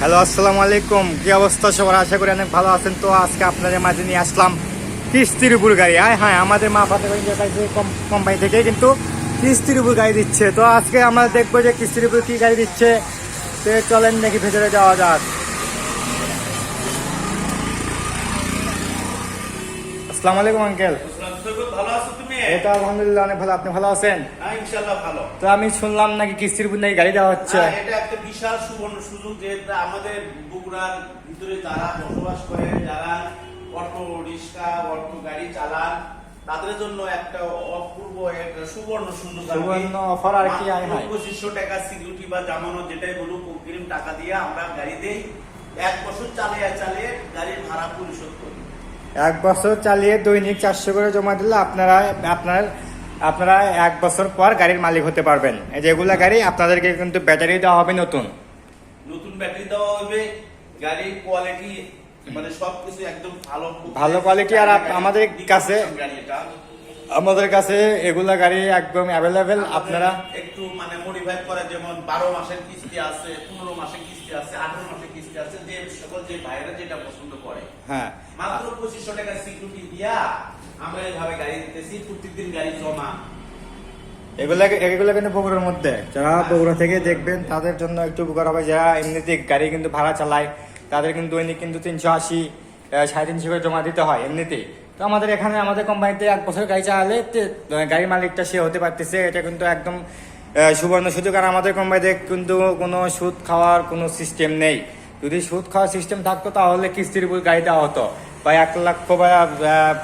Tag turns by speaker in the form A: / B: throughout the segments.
A: Hello, আসসালামু আলাইকুম। কি অবস্থা? সবার আশা করি অনেক ভালো আছেন। তো আজকে আপনাদের মাঝে নিয়ে আসলাম কিস্তির উপর গাড়ি। হ্যাঁ হ্যাঁ আমাদের মা ফাতে কোম্পানি থেকে, কিন্তু কিস্তির উপর গাড়ি দিচ্ছে। তো আজকে আমরা দেখব যে কিস্তির উপর কি গাড়ি দিচ্ছে। তো চলেন দেখি ভেতরে যাওয়া যাক। আসসালামু আলাইকুম, আঙ্কেল
B: সৈকত, ভালো আছো তুমি
A: এটা আলহামদুলিল্লাহ অনেক ভালো। আপনি ভালো আছেন?
B: হ্যাঁ ভালো।
A: তো আমি শুনলাম নাকি কিস্তির উপর নাকি গাড়ি দেওয়া হচ্ছে?
B: হ্যাঁ, এটা একটা বিশাল সুবর্ণ সুযোগ যে আমাদের বগুড়ার ভিতরে যারা বসবাস করে যারা অটো রিক্সা অটো গাড়ি চালান তাদের জন্য একটা অপূর্ব একটা সুবর্ণ কি।
A: সুবর্ণ offer আর কি, আয় হায়।
B: 2500 টাকা সিকিউরিটি বা জামানত যেটাই বলুক অগ্রিম টাকা দিয়ে আমরা গাড়ি দেই এক বছর চালিয়ে চালিয়ে গাড়ির ভাড়া পরিশোধ করি।
A: এক বছর চালিয়ে দৈনিক চারশো করে জমা দিলে আপনারা আপনার আপনারা এক বছর পর গাড়ির মালিক হতে পারবেন। এই যেগুলা গাড়ি আপনাদেরকে কিন্তু ব্যাটারি দেওয়া হবে নতুন।
B: নতুন ব্যাটারি দেওয়া হবে গাড়ির কোয়ালিটি মানে সবকিছু একদম ভালো
A: ভালো quality আর আমাদের কাছে- আমাদের কাছে এগুলা গাড়ি একদম অ্যাভেলেবেল আপনারা
B: একটু মানে মডিফাই করা যেমন বারো মাসের কিস্তি আছে পনেরো মাসের কিস্তি আছে আঠারো মাসের কিস্তি আছে যে সকল যে ভাইরা যেটা পছন্দ করে।
A: হ্যাঁ।
B: মাত্র পঁচিশশো টাকা সিকিউরিটি দিয়া আমরা এইভাবে গাড়ি দিতেছি প্রত্যেকদিন গাড়ি জমা।
A: এগুলা এগুলো কিন্তু বগুড়ার মধ্যে। যারা বগুড়া থেকে দেখবেন তাদের জন্য একটু উপকার হবে। যারা এমনিতে গাড়ি কিন্তু ভাড়া চালায় তাদের কিন্তু দৈনিক কিন্তু তিনশো আশি সাড়ে তিনশো করে জমা দিতে হয় এমনিতেই তো আমাদের এখানে আমাদের কোম্পানিতে এক বছর গাড়ি চালালে গাড়ির মালিকটা সে হতে পারতেছে। এটা কিন্তু একদম সুবর্ণ সুযোগ। আর আমাদের কোম্পানিতে কিন্তু কোনো সুদ খাওয়ার কোনো সিস্টেম নেই। যদি সুদ খাওয়ার সিস্টেম থাকতো তাহলে কিস্তির উপর গাড়ি দেওয়া হতো। বা এক লক্ষ বা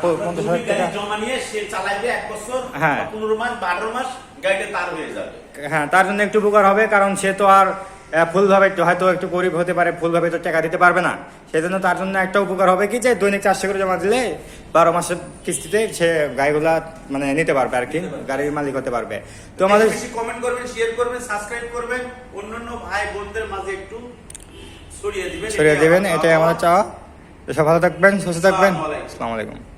A: পঞ্চাশ হাজার টাকা।
B: জমা নিয়ে সে চালাইবে এক বছর
A: হ্যাঁ।
B: পনেরো মাস বারো মাস গাড়িটা তার হয়ে যাবে।
A: হ্যাঁ তার জন্য একটু উপকার হবে কারণ সে তো আর ফুলভাবে একটু হয়তো একটু গরিব হতে পারে ফুলভাবে তো টাকা দিতে পারবে না। সেজন্য তার জন্য একটা উপকার হবে কি যে দৈনিক চারশো করে জমা দিলে বারো মাসের কিস্তিতে সে গাড়িগুলা মানে নিতে পারবে আর কি গাড়ির মালিক হতে পারবে। তো আমাদের
B: কমেন্ট করবেন শেয়ার করবেন সাবস্ক্রাইব করবেন অন্যান্য ভাই বোনদের মাঝে একটু ছড়িয়ে দিবেন
A: সরিয়ে
B: এটাই
A: দেবেন এটাই। আমার চাওয়া। সব ভালো থাকবেন সুস্থ থাকবেন। আসসালামু আলাইকুম।